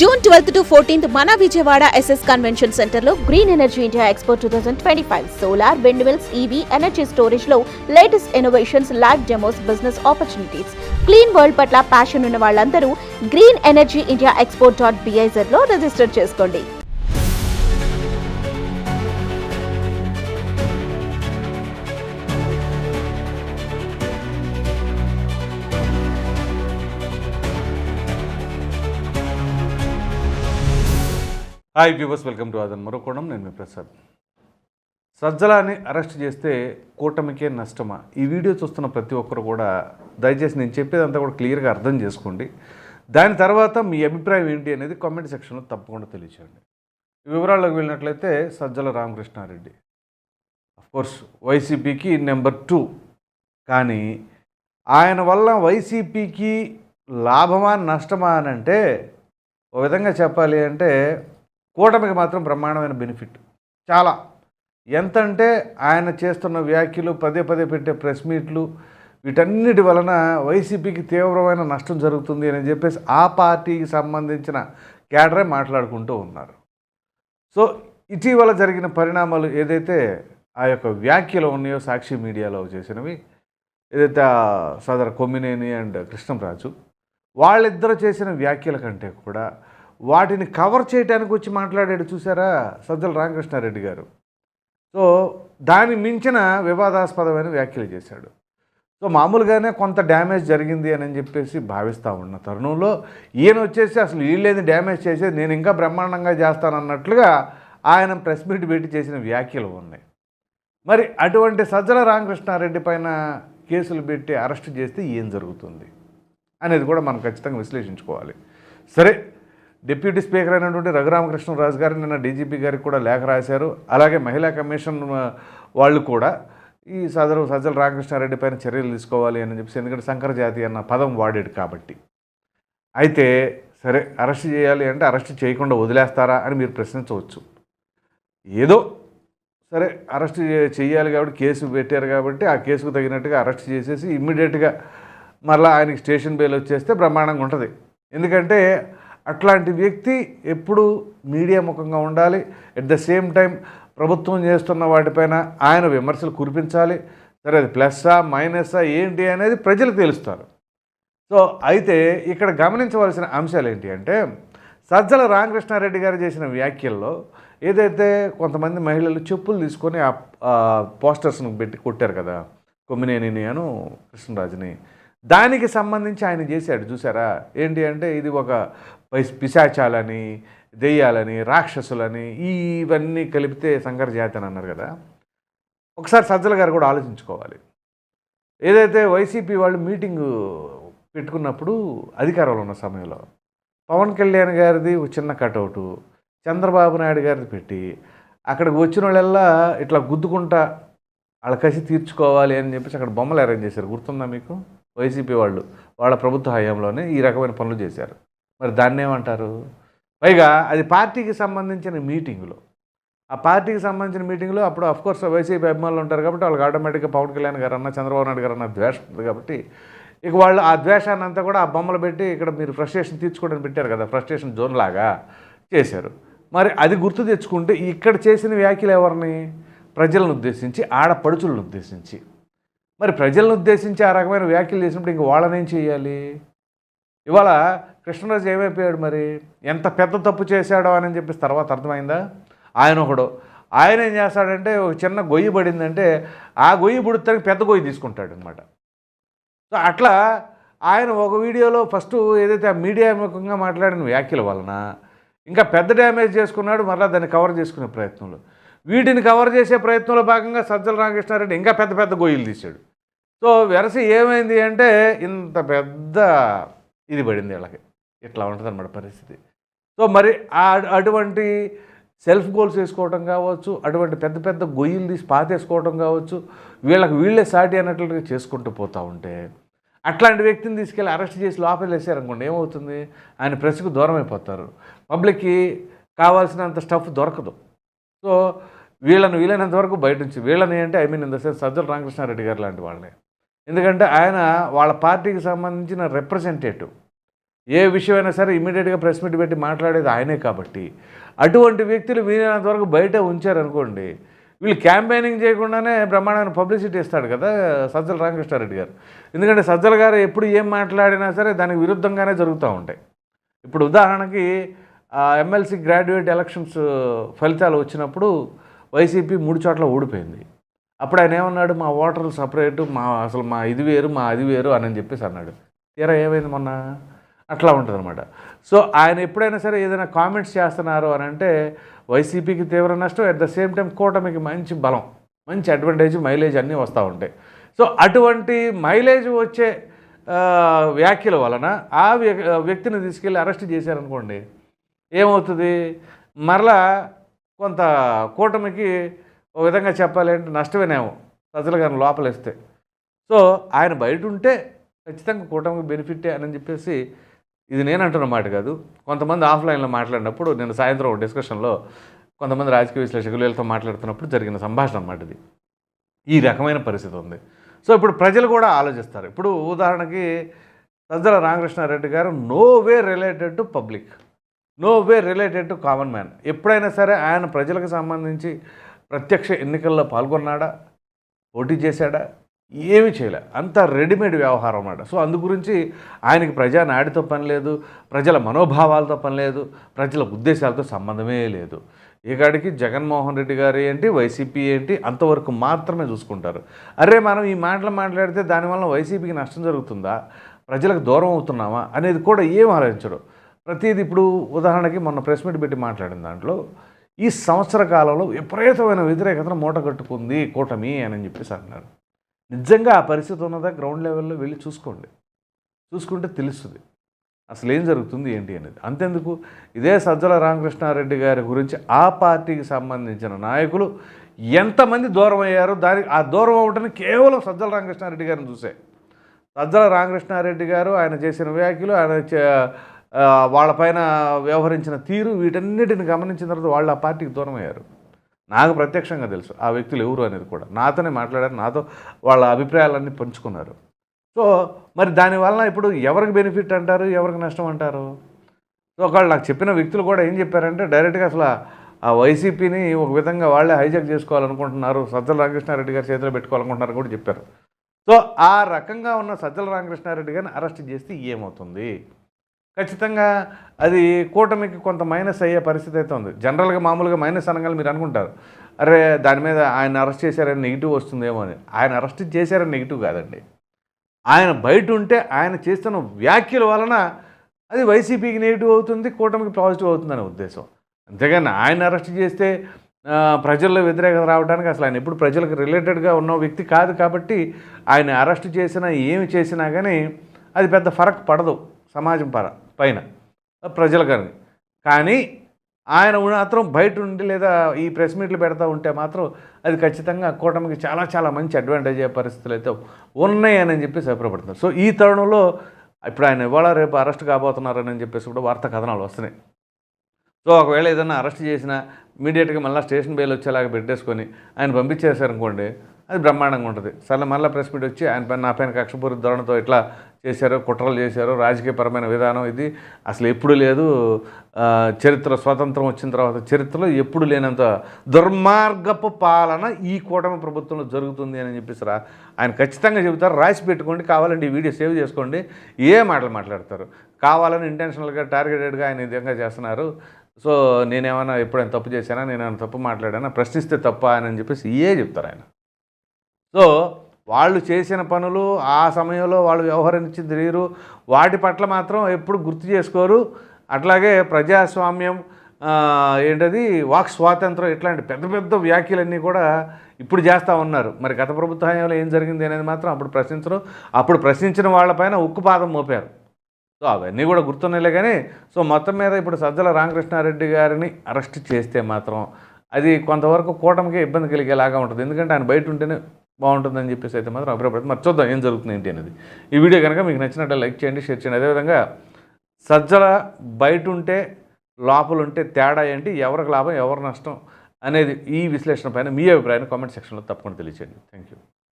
June twelfth to fourteenth మన Vijayawada SS convention సెంటర్లో green energy India expo two thousand twenty five solar wind mills EV energy స్టోరేజ్లో latest innovations live demos business opportunities clean world పట్ల passion ఉన్న వాళ్ళందరూ green energy India expo dot బిఐజర్లో register చేసుకోండి. Hi viewers welcome to అదన్ మరోకోణం నేను మీ Prasad సజ్జలాన్ని arrest చేస్తే కూటమికే నష్టమా ఈ వీడియో చూస్తున్న ప్రతి ఒక్కరు కూడా దయచేసి నేను చెప్పేదంతా కూడా క్లియర్గా అర్థం చేసుకోండి దాని తర్వాత మీ అభిప్రాయం ఏంటి అనేది కామెంట్ సెక్షన్లో తప్పకుండా తెలియచేయండి ఈ వివరాల్లోకి వెళ్ళినట్లయితే సజ్జల రామకృష్ణారెడ్డి కోర్స్ వైసీపీకి నెంబర్ టూ కానీ ఆయన వల్ల వైసీపీకి లాభమా నష్టమా అని అంటే ఓ విధంగా చెప్పాలి అంటే కూటమికి మాత్రం బ్రహ్మాండమైన బెనిఫిట్. చాలా. ఎంత అంటే ఆయన చేస్తున్న వ్యాఖ్యలు పదే పదే పెట్టే ప్రెస్ మీట్లు వీటన్నిటి వలన వైసీపీకి తీవ్రమైన నష్టం జరుగుతుంది అని చెప్పేసి ఆ పార్టీకి సంబంధించిన క్యాడరే మాట్లాడుకుంటూ ఉన్నారు. సో ఇటీవల జరిగిన పరిణామాలు ఏదైతే ఆ యొక్క వ్యాఖ్యలు ఉన్నాయో సాక్షి మీడియాలో చేసినవి ఏదైతే సదర్ కొమ్మినేని అండ్ కృష్ణంరాజు వాళ్ళిద్దరూ చేసిన వ్యాఖ్యల కంటే కూడా వాటిని కవర్ చేయడానికి వచ్చి మాట్లాడాడు చూసారా సజ్జల రామకృష్ణారెడ్డి గారు. సో దాని మించిన వివాదాస్పదమైన వ్యాఖ్యలు చేశాడు. సో మామూలుగానే కొంత డ్యామేజ్ జరిగింది అని చెప్పేసి భావిస్తూ ఉన్న తరుణంలో ఈయన వచ్చేసి అసలు వీళ్ళేది డ్యామేజ్ చేసేది నేను ఇంకా బ్రహ్మాండంగా చేస్తానన్నట్లుగా ఆయన ప్రెస్ మీట్ పెట్టి చేసిన వ్యాఖ్యలు ఉన్నాయి. మరి అటువంటి సజ్జల రామకృష్ణారెడ్డి పైన కేసులు పెట్టి అరెస్ట్ చేస్తే ఏం జరుగుతుంది అనేది కూడా మనం ఖచ్చితంగా విశ్లేషించుకోవాలి. సరే డిప్యూటీ స్పీకర్ అయినటువంటి రఘురామకృష్ణరాజు గారు నిన్న డీజీపీ గారికి కూడా లేఖ రాశారు. అలాగే మహిళా కమిషన్ వాళ్ళు కూడా ఈ సదరు సజ్జల రామకృష్ణారెడ్డి పైన చర్యలు తీసుకోవాలి అని చెప్పేసి ఎందుకంటే శంకర జాతి అన్న పదం వాడాడు కాబట్టి. అయితే సరే అరెస్ట్ చేయాలి అంటే అరెస్ట్ చేయకుండా వదిలేస్తారా అని మీరు ప్రశ్నించవచ్చు. ఏదో సరే అరెస్ట్ చేయాలి కాబట్టి కేసు పెట్టారు కాబట్టి ఆ కేసుకు తగినట్టుగా అరెస్ట్ చేసేసి ఇమ్మీడియట్గా మళ్ళీ ఆయనకి స్టేషన్ బెయిల్ వచ్చేస్తే బ్రహ్మాండంగా ఉంటుంది. ఎందుకంటే అట్లాంటి వ్యక్తి ఎప్పుడు మీడియా ముఖంగా ఉండాలి. ఎట్ ద సేమ్ టైం ప్రభుత్వం చేస్తున్న వాటిపైన ఆయన విమర్శలు కురిపించాలి. సరే అది ప్లస్సా మైనస్సా ఏంటి అనేది ప్రజలు తెలుస్తారు. సో అయితే ఇక్కడ గమనించవలసిన అంశాలు ఏంటి అంటే సజ్జల రామకృష్ణారెడ్డి గారు చేసిన వ్యాఖ్యల్లో ఏదైతే కొంతమంది మహిళలు చెప్పులు తీసుకొని ఆ పోస్టర్స్ను పెట్టి కొట్టారు కదా కొమ్మినేనిని అను కృష్ణరాజుని దానికి సంబంధించి ఆయన చేశాడు చూసారా ఏంటి అంటే ఇది ఒక పిశాచాలని దెయ్యాలని రాక్షసులని ఇవన్నీ కలిపితే శంకర జాతి అని అన్నారు కదా. ఒకసారి సజ్జల గారు కూడా ఆలోచించుకోవాలి. ఏదైతే వైసీపీ వాళ్ళు మీటింగ్ పెట్టుకున్నప్పుడు అధికారంలో ఉన్న సమయంలో పవన్ కళ్యాణ్ గారిది చిన్న కటౌటు చంద్రబాబు నాయుడు గారిది పెట్టి అక్కడికి వచ్చిన వాళ్ళెల్లా ఇట్లా గుద్దుకుంటా వాళ్ళ కసి తీర్చుకోవాలి అని చెప్పేసి అక్కడ బొమ్మలు అరేంజ్ చేశారు. గుర్తుందా మీకు? వైసీపీ వాళ్ళు వాళ్ళ ప్రభుత్వ హయాంలోనే ఈ రకమైన పనులు చేశారు. మరి దాన్ని ఏమంటారు? పైగా అది పార్టీకి సంబంధించిన మీటింగులో ఆ పార్టీకి సంబంధించిన మీటింగ్లో అప్పుడు అఫ్కోర్స్ వైసీపీ అభిమానులు ఉంటారు కాబట్టి వాళ్ళకి ఆటోమేటిక్గా పవన్ కళ్యాణ్ గారు అన్న చంద్రబాబు నాయుడు గారు అన్న ద్వేషం ఉంది కాబట్టి ఇక వాళ్ళు ఆ ద్వేషాన్ని అంతా కూడా ఆ బొమ్మలు పెట్టి ఇక్కడ మీరు ఫ్రస్ట్రేషన్ తీర్చుకోవడానికి పెట్టారు కదా ఫ్రస్ట్రేషన్ జోన్ లాగా చేశారు. మరి అది గుర్తు తెచ్చుకుంటే ఇక్కడ చేసిన వ్యాఖ్యలు ఎవరిని? ప్రజలను ఉద్దేశించి ఆడపడుచులను ఉద్దేశించి. మరి ప్రజలను ఉద్దేశించి ఆ రకమైన వ్యాఖ్యలు చేసినప్పుడు ఇంక వాళ్ళని ఏం చేయాలి ఇవాళ కృష్ణరాజు ఏమైపోయాడు మరి? ఎంత పెద్ద తప్పు చేశాడో అని చెప్పేసి తర్వాత అర్థమైందా? ఆయన ఒకడు. ఆయన ఏం చేస్తాడంటే ఒక చిన్న గొయ్యి పడిందంటే ఆ గొయ్యి పుడితే పెద్ద గొయ్యి తీసుకుంటాడు అనమాట సో అట్లా ఆయన ఒక వీడియోలో ఫస్ట్ ఏదైతే ఆ మీడియా ముఖంగా మాట్లాడిన వ్యాఖ్యల వలన ఇంకా పెద్ద డ్యామేజ్ చేసుకున్నాడు మరలా దాన్ని కవర్ చేసుకునే ప్రయత్నంలో. వీటిని కవర్ చేసే ప్రయత్నంలో భాగంగా సజ్జల రామకృష్ణారెడ్డి ఇంకా పెద్ద పెద్ద గొయ్యలు తీశాడు. సో వెరసి ఏమైంది అంటే ఇంత పెద్ద ఇది పడింది వీళ్ళకి. ఇట్లా ఉంటుంది అన్నమాట పరిస్థితి. సో మరి ఆ అటువంటి సెల్ఫ్ గోల్స్ వేసుకోవడం కావచ్చు అటువంటి పెద్ద పెద్ద గొయ్యిలు తీసి పాతేసుకోవడం కావచ్చు వీళ్ళకి వీళ్ళే సాటి అన్నట్లుగా చేసుకుంటూ పోతూ ఉంటే అట్లాంటి వ్యక్తిని తీసుకెళ్ళి అరెస్ట్ చేసి లోపలేసారనుకోండి ఏమవుతుంది? ఆయన ప్రెస్కు దూరం అయిపోతారు పబ్లిక్కి కావాల్సినంత స్టఫ్ దొరకదు. సో వీళ్ళని వీలైనంత వరకు బయట నుంచి వీళ్ళని అంటే I mean in the sense Sajjala Ramakrishna Reddy గారు లాంటి వాళ్ళని. ఎందుకంటే ఆయన వాళ్ళ పార్టీకి సంబంధించిన రిప్రజెంటేటివ్ ఏ విషయమైనా సరే ఇమీడియట్గా ప్రెస్ మీట్ పెట్టి మాట్లాడేది ఆయనే కాబట్టి. అటువంటి వ్యక్తులు వీలైనంత వరకు బయట ఉంచారనుకోండి వీళ్ళు క్యాంపెయినింగ్ చేయకుండానే బ్రహ్మాండమైన పబ్లిసిటీ ఇస్తాడు కదా సజ్జల రామకృష్ణారెడ్డి గారు. ఎందుకంటే సజ్జల గారు ఎప్పుడు ఏం మాట్లాడినా సరే దానికి విరుద్ధంగానే జరుగుతూ ఉంటాయి. ఇప్పుడు ఉదాహరణకి ఎమ్మెల్సీ గ్రాడ్యుయేట్ ఎలక్షన్స్ ఫలితాలు వచ్చినప్పుడు వైసీపీ మూడు చోట్ల ఓడిపోయింది అప్పుడు ఆయన ఏమన్నాడు మా ఓటర్లు సపరేటు మా అసలు మా ఇది వేరు మా అది వేరు అని చెప్పేసి అన్నాడు. తీరా ఏమైంది మొన్న? అట్లా ఉంటుంది అనమాట సో ఆయన ఎప్పుడైనా సరే ఏదైనా కామెంట్స్ చేస్తున్నారు అని అంటే వైసీపీకి తీవ్ర నష్టం అట్ ద సేమ్ టైం కూటమికి మంచి బలం మంచి అడ్వాంటేజ్ మైలేజ్ అన్నీ వస్తూ ఉంటాయి. సో అటువంటి మైలేజ్ వచ్చే వ్యాఖ్యల వలన ఆ వ్యక్తిని తీసుకెళ్ళి అరెస్ట్ చేశారనుకోండి ఏమవుతుంది? మరలా కొంత కూటమికి ఒక విధంగా చెప్పాలి అంటే నష్టమేనేమో ప్రజలు కానీ లోపలిస్తే. సో ఆయన బయట ఉంటే ఖచ్చితంగా కూటమికి బెనిఫిట్టే అని చెప్పేసి ఇది నేను అంటున్న మాట కాదు. కొంతమంది ఆఫ్లైన్లో మాట్లాడినప్పుడు నేను సాయంత్రం ఒక డిస్కషన్లో కొంతమంది రాజకీయ విశ్లేషకులు వీళ్ళతో మాట్లాడుతున్నప్పుడు జరిగిన సంభాషణ అన్నమాట ఇది. ఈ రకమైన పరిస్థితి ఉంది. సో ఇప్పుడు ప్రజలు కూడా ఆలోచిస్తారు. ఇప్పుడు ఉదాహరణకి సజ్జల రామకృష్ణారెడ్డి గారు no way related to public. No way related to common man ఎప్పుడైనా సరే ఆయన ప్రజలకు సంబంధించి ప్రత్యక్ష ఎన్నికల్లో పాల్గొన్నాడా? పోటీ చేశాడా? ఏమి చేయలే. అంత రెడీమేడ్ వ్యవహారం అన్నమాట. సో అందు గురించి ఆయనకి ప్రజా నాడితో పని లేదు ప్రజల మనోభావాలతో పని లేదు ప్రజల ఉద్దేశాలతో సంబంధమే లేదు. ఈ కాడికి జగన్మోహన్ రెడ్డి గారు ఏంటి వైసీపీ ఏంటి అంతవరకు మాత్రమే చూసుకుంటారు. అరే మనం ఈ మాటలు మాట్లాడితే దానివల్ల వైసీపీకి నష్టం జరుగుతుందా? ప్రజలకు దూరం అవుతున్నామా? అనేది కూడా ఏం ఆలోచించరు. ప్రతిది ఇప్పుడు ఉదాహరణకి మొన్న ప్రెస్ మీట్ పెట్టి మాట్లాడిన దాంట్లో ఈ సంవత్సర కాలంలో విపరీతమైన వ్యతిరేకతను మూట కట్టుకుంది కూటమి అని చెప్పేసి అంటున్నారు. నిజంగా ఆ పరిస్థితి ఉన్నదా? గ్రౌండ్ లెవెల్లో వెళ్ళి చూసుకోండి. చూసుకుంటే తెలుస్తుంది. అసలు ఏం జరుగుతుంది ఏంటి అనేది. అంతెందుకు? ఇదే సజ్జల రామకృష్ణారెడ్డి గారి గురించి ఆ పార్టీకి సంబంధించిన నాయకులు ఎంతమంది దూరం అయ్యారో దానికి ఆ దూరం అవడానికి కేవలం సజ్జల రామకృష్ణారెడ్డి గారిని చూసే. సజ్జల రామకృష్ణారెడ్డి గారు ఆయన చేసిన వ్యాఖ్యలు ఆయన చే- వాళ్ళపైన వ్యవహరించిన తీరు వీటన్నిటిని గమనించిన తర్వాత వాళ్ళు ఆ పార్టీకి దూరమయ్యారు. నాకు ప్రత్యక్షంగా తెలుసు ఆ వ్యక్తులు ఎవరు అనేది కూడా. నాతోనే మాట్లాడారు నాతో వాళ్ళ అభిప్రాయాలన్నీ పంచుకున్నారు. సో మరి దానివల్ల ఇప్పుడు ఎవరికి బెనిఫిట్ అంటారు ఎవరికి నష్టం అంటారు? సో ఒకళ్ళు నాకు చెప్పిన వ్యక్తులు కూడా ఏం చెప్పారంటే డైరెక్ట్గా అసలు ఆ- వైసీపీని ఒక విధంగా వాళ్ళే హైజాక్ చేసుకోవాలనుకుంటున్నారు సజ్జల రామకృష్ణారెడ్డి గారు చేతిలో పెట్టుకోవాలనుకుంటున్నారు కూడా చెప్పారు. సో ఆ రకంగా ఉన్న సజ్జల రామకృష్ణారెడ్డి గారిని అరెస్ట్ చేస్తే ఏమవుతుంది? ఖచ్చితంగా అది కూటమికి కొంత మైనస్ అయ్యే పరిస్థితి అయితే ఉంది. జనరల్గా మామూలుగా మైనస్ అనగానే మీరు అనుకుంటారు. అరే దాని మీద ఆయన అరెస్ట్ చేశారని నెగిటివ్ వస్తుందేమో అని. ఆయన అరెస్ట్ చేశారని నెగిటివ్ కాదండి. ఆయన బయట ఉంటే ఆయన చేస్తున్న వ్యాఖ్యల వలన అది వైసీపీకి నెగిటివ్ అవుతుంది కూటమికి పాజిటివ్ అవుతుందనే ఉద్దేశం. అంతేగాని ఆయన అరెస్ట్ చేస్తే ప్రజల్లో వ్యతిరేకత రావడానికి అసలు ఆయన ఎప్పుడు ప్రజలకు రిలేటెడ్గా ఉన్న వ్యక్తి కాదు కాబట్టి ఆయన అరెస్ట్ చేసినా ఏమి చేసినా కానీ అది పెద్ద ఫరక్ పడదు సమాజం పర పైన ప్రజలు కానీ కానీ ఆయన మాత్రం బయట ఉండి లేదా ఈ ప్రెస్ మీట్లు పెడతా ఉంటే మాత్రం అది ఖచ్చితంగా కూటమికి చాలా చాలా మంచి అడ్వాంటేజ్ అయ్యే పరిస్థితులు అయితే ఉన్నాయని చెప్పేసి అభిప్రాయపడుతున్నారు. సో ఈ తరుణంలో ఇప్పుడు ఆయన ఇవాళ రేపు అరెస్ట్ కాబోతున్నారని చెప్పేసి కూడా వార్తా కథనాలు వస్తున్నాయి. సో ఒకవేళ ఏదైనా అరెస్ట్ చేసినా ఇమీడియట్గా మళ్ళీ స్టేషన్ బెయిల్ వచ్చేలాగా పెట్టేసుకొని ఆయన పంపించేశారనుకోండి అది బ్రహ్మాండంగా ఉంటుంది. సరే మళ్ళీ ప్రెస్ మీట్ వచ్చి ఆయన పైన నా పైన కక్షపూరిత ధోరణితో ఇట్లా చేశారో కుట్రలు చేశారో రాజకీయపరమైన విధానం ఇది. అసలు ఎప్పుడు లేదు. చరిత్ర స్వాతంత్రం వచ్చిన తర్వాత చరిత్రలో ఎప్పుడు లేనంత దుర్మార్గపు పాలన ఈ కూటమి ప్రభుత్వంలో జరుగుతుంది అని చెప్పేసి రా ఆయన ఖచ్చితంగా చెబుతారు. రాసి పెట్టుకోండి కావాలంటే ఈ వీడియో సేవ్ చేసుకోండి. ఏ మాటలు మాట్లాడతారు? కావాలని ఇంటెన్షనల్గా టార్గెటెడ్గా ఆయన విధంగా చేస్తున్నారు. సో నేనేమైనా ఎప్పుడైనా తప్పు చేశానా? నేనేమైనా తప్పు మాట్లాడానా? ప్రశ్నిస్తే తప్ప అని చెప్పేసి ఏ చెప్తారు ఆయన? సో వాళ్ళు చేసిన పనులు ఆ సమయంలో వాళ్ళు వ్యవహరించింది తీరు వాటి పట్ల మాత్రం ఎప్పుడు గుర్తు చేసుకోరు. అట్లాగే ప్రజాస్వామ్యం ఏంటది వాక్ స్వాతంత్రం ఇట్లాంటి పెద్ద పెద్ద వ్యాఖ్యలన్నీ కూడా ఇప్పుడు చేస్తూ ఉన్నారు. మరి గత ప్రభుత్వ హయాంలో ఏం జరిగింది అనేది మాత్రం అప్పుడు ప్రశ్నించరు. అప్పుడు ప్రశ్నించిన వాళ్ళపైన ఉక్కుపాదం మోపారు. సో అవన్నీ కూడా గుర్తున్నాయిలే కానీ సో మొత్తం మీద ఇప్పుడు సజ్జల రామకృష్ణారెడ్డి గారిని అరెస్ట్ చేస్తే మాత్రం అది కొంతవరకు కూటమికి ఇబ్బంది కలిగేలాగా ఉంటుంది. ఎందుకంటే ఆయన బయట ఉంటేనే బాగుంటుందని చెప్పేసి అయితే మాత్రం అభిప్రాయపడుతుంది మరి చూద్దాం ఏం జరుగుతుంది ఏంటి అనేది. ఈ వీడియో కనుక మీకు నచ్చినట్టు లైక్ చేయండి షేర్ చేయండి. అదేవిధంగా సజ్జల బయట ఉంటే లోపల ఉంటే తేడా ఏంటి ఎవరికి లాభం ఎవరు నష్టం అనేది ఈ విశ్లేషణ పైన మీ అభిప్రాయాన్ని కామెంట్ సెక్షన్లో తప్పకుండా తెలియచేయండి. Thank you